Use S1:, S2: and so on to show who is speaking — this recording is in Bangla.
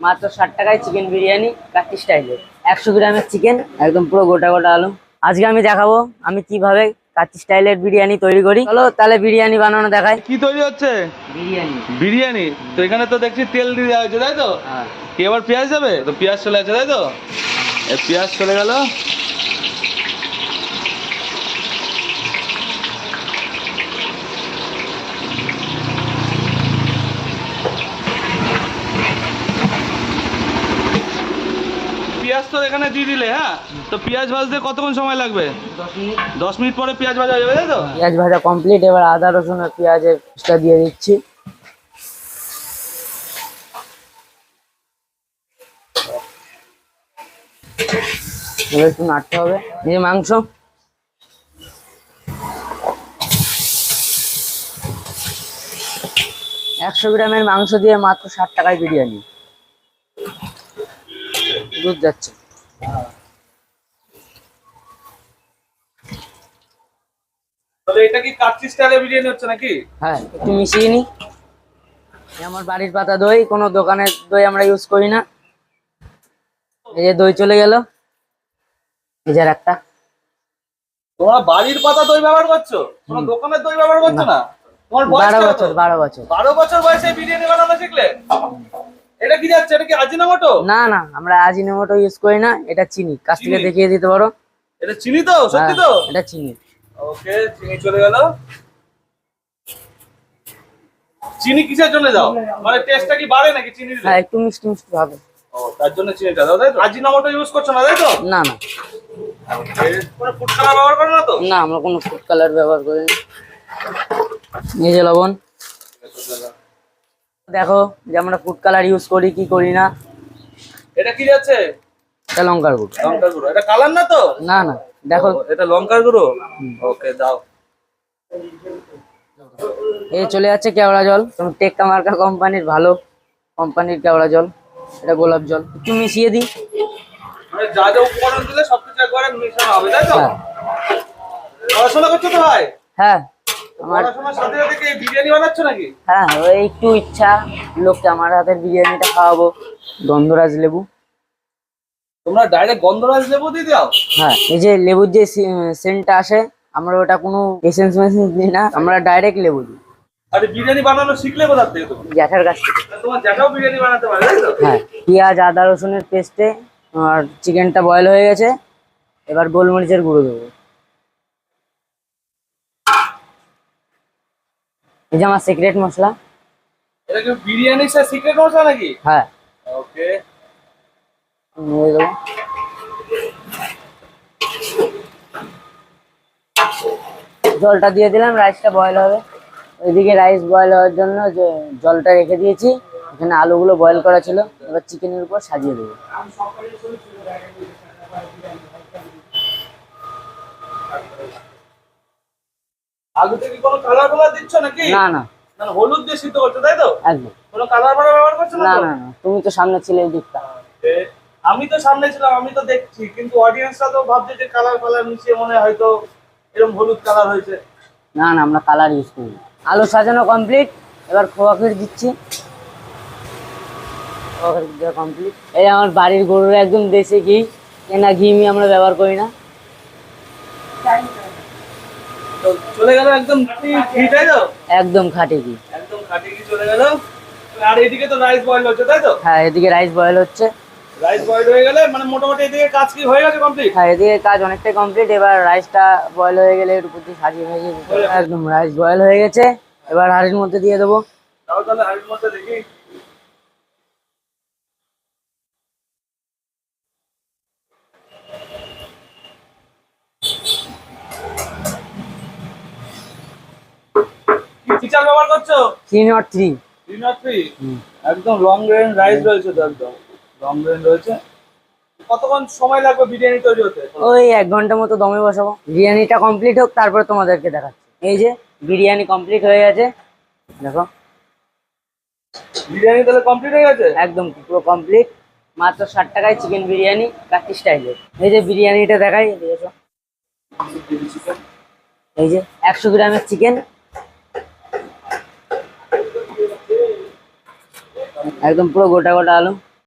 S1: মাত্র ষাট টাকায় চিকেন বিরিয়ানি কাঠি স্টাইলে একশো গ্রামের চিকেন একদম পুরো গোটা গোটা আলু। আজকে আমি দেখাবো আমি কীভাবে স্টাইলের বিরিয়ানি তৈরি করি। চলো তাহলে বিরিয়ানি বানানো দেখায়
S2: কি তৈরি হচ্ছে?
S1: বিরিয়ানি।
S2: বিরিয়ানি? তো এখানে তো দেখছি তেল দিয়ে দেওয়া হয়েছে তাই তো?
S1: হ্যাঁ।
S2: কি পেঁয়াজ যাবে? তো পেঁয়াজ চলে আছে তাই তো? পেঁয়াজ চলে গেল পেঁয়াজ তো এখানে দিয়ে দিলে হ্যাঁ? তো পেঁয়াজ ভাজতে কতক্ষণ সময় লাগবে?
S1: দশ মিনিট
S2: পরে পেঁয়াজ ভাজা হয়ে যাবে, তাই তো?
S1: পেঁয়াজ ভাজা কমপ্লিট এবার আদা, রসুন আর পেঁয়াজের পেস্টটা দিয়ে দিচ্ছি। একটু নাড়তে হবে। এই মাংস। একশো গ্রামের মাংস দিয়ে মাত্র ষাট টাকায় বিরিয়ানি। দুধ যাচ্ছে।
S2: তাহলে এটা কি কাচ্চি স্টাইলে বিরিয়ানি হচ্ছে নাকি?
S1: হ্যাঁ একটু মিশিয়ে এই আমার বাড়ির পাতা দই কোনো দোকানের দই আমরা ইউজ করি না। এই যে দই চলে গেল। এই যে একটা।
S2: তোমরা বাড়ির পাতা দই ব্যবহার করছ? তোমরা দোকানের দই ব্যবহার করছ না। তোমার বয়স
S1: বারো বছর বারো বছর।
S2: বারো বছর বয়সে বিরিয়ানি বানানো শিখলে? এটা কি যাচ্ছে? এটা কি আজিনামোটো
S1: না না আমরা আজিনোমোটো ইউজ করি না এটা চিনি। কাছ থেকে দেখিয়ে দিতে পারো।
S2: এটা চিনি তো সত্যি
S1: হ্যাঁ,
S2: তো
S1: এটা চিনি।
S2: ওকে চিনি চলে গেল। চিনি কিসের জন্য দাও? মানে টেস্টটা কি বাড়ে নাকি চিনি দিলে?
S1: হ্যাঁ একটু মিষ্টি মিষ্টি হবে।
S2: ও তার জন্য চিনিটা দাও তাই তো? আজিনামোটো ইউজ করছ না তাই তো?
S1: না না।
S2: কোনো ফুড কালার ব্যবহার করো না তো?
S1: না আমরা কোনো ফুড কালার ব্যবহার করি না। এই যে লবণ। দেখো যে আমরা ফুড কালার ইউজ করি কি করি না।
S2: এটা কি যাচ্ছে?
S1: এটা লঙ্কার গুঁড়ো।
S2: লঙ্কার গুঁড়ো। এটা কালার না তো?
S1: না না দেখো।
S2: এটা লঙ্কার গুঁড়ো? ওকে দাও।
S1: এই চলে যাচ্ছে কেওড়া জল। টেক্কা মার্কা কোম্পানির ভালো কোম্পানির কেওড়া জল। এটা গোলাপ জল। একটু মিশিয়ে দিই।
S2: মানে যা যা উপকরণ দিলে সবকিছু একবারে মিশানো হবে তাই তো?
S1: হ্যাঁ।
S2: পড়াশোনা করছ তো ভাই?
S1: হ্যাঁ। আমার হ্যাঁ ওই একটু ইচ্ছা লোককে আমার হাতের বিরিয়ানিটা খাওয়াবো। গন্ধরাজ লেবু।
S2: তোমরা ডাইরেক্ট গন্ধরাজ লেবু দিয়ে দাও?
S1: হ্যাঁ এই যে লেবুর যে সেন্টটা আসে আমরা ওটা কোনো এসেন্স মেসেন্স দিই না আমরা ডাইরেক্ট লেবু দিই।
S2: আরে বিরিয়ানি বানানো শিখলে কোথা থেকে তুমি?
S1: জ্যাঠার কাছ থেকে।
S2: তোমার জ্যাঠাও বিরিয়ানি বানাতে পারে তাই তো?
S1: হ্যাঁ পেঁয়াজ আদা রসুনের পেস্টে আর চিকেনটা বয়েল হয়ে গেছে এবার গোলমরিচের গুঁড়ো দেবো। এই যে আমার সিক্রেট মশলা।
S2: এটা কি বিরিয়ানি স্যার সিক্রেট মশলা নাকি?
S1: হ্যাঁ।
S2: ওকে।
S1: নিয়ে দেবো। জলটা দিয়ে দিলাম রাইসটা বয়েল হবে। ওইদিকে রাইস বয়েল হওয়ার জন্য যে জলটা রেখে দিয়েছি এখানে আলুগুলো বয়েল করা ছিল এবার চিকেনের উপর সাজিয়ে দেবো।
S2: আলুতে কি কোনো কালার ফালার দিচ্ছ নাকি?
S1: না না।
S2: না না, হলুদ দিয়ে সিদ্ধ করছ তাই তো?
S1: একদম।
S2: কোনো কালার ফালার ব্যবহার করছ না
S1: না না তুমি তো সামনে ছিলে এই দিকটা।
S2: আমি তো সামনে ছিলাম আমি তো দেখছি কিন্তু অডিয়েন্সরা তো ভাবছে যে কালার ফালার মিশিয়ে মনে হয়তো এরকম হলুদ কালার হয়েছে।
S1: না না আমরা কালার ইউজ করি। আলু সাজানো কমপ্লিট এবার খোয়া ক্ষীর দিচ্ছি। কমপ্লিট এই আমার বাড়ির গরুর একদম দেশে ঘি কেনা ঘি মি আমরা ব্যবহার করি না।
S2: চলে গেল একদম ঘি তাই তো?
S1: একদম খাঁটি ঘি
S2: একদম খাঁটি ঘি চলে গেল? আর এদিকে তো রাইস বয়েল হচ্ছে তাই তো?
S1: হ্যাঁ এদিকে রাইস বয়েল হচ্ছে।
S2: রাইস বয়েল হয়ে গেলে মানে মোটামুটি এদিকে কাজ কি হয়ে গেছে কমপ্লিট
S1: হ্যাঁ এদিকে কাজ কমপ্লিট এবার রাইসটা বয়েল হয়ে গেলে এর উপর দিয়ে সাজিয়ে একদম রাইস বয়েল হয়ে গেছে। এবার হাঁড়ির মধ্যে দিয়ে দেবো।
S2: তাহলে হাড়ির মধ্যে দেখি। ফিচার ব্যবহার করছ? একদম লং রেঞ্জ রাইস রয়েছে তো একদম। লং রেঞ্জ রয়েছে। কতক্ষণ সময় লাগবে বিরিয়ানি তৈরি হতে?
S1: ওই এক ঘণ্টা মতো দমে বসাবো। বিরিয়ানিটা কমপ্লিট হোক তারপরে তোমাদেরকে দেখাচ্ছি। এই যে বিরিয়ানি কমপ্লিট হয়ে গেছে। দেখো।
S2: বিরিয়ানি তাহলে কমপ্লিট হয়ে গেছে?
S1: একদম পুরো কমপ্লিট মাত্র ষাট টাকায় চিকেন বিরিয়ানি কাঠি স্টাইলের এই যে বিরিয়ানিটা দেখাই এই যে একশো গ্রামের চিকেন একদম পুরো গোটা গোটা আলু।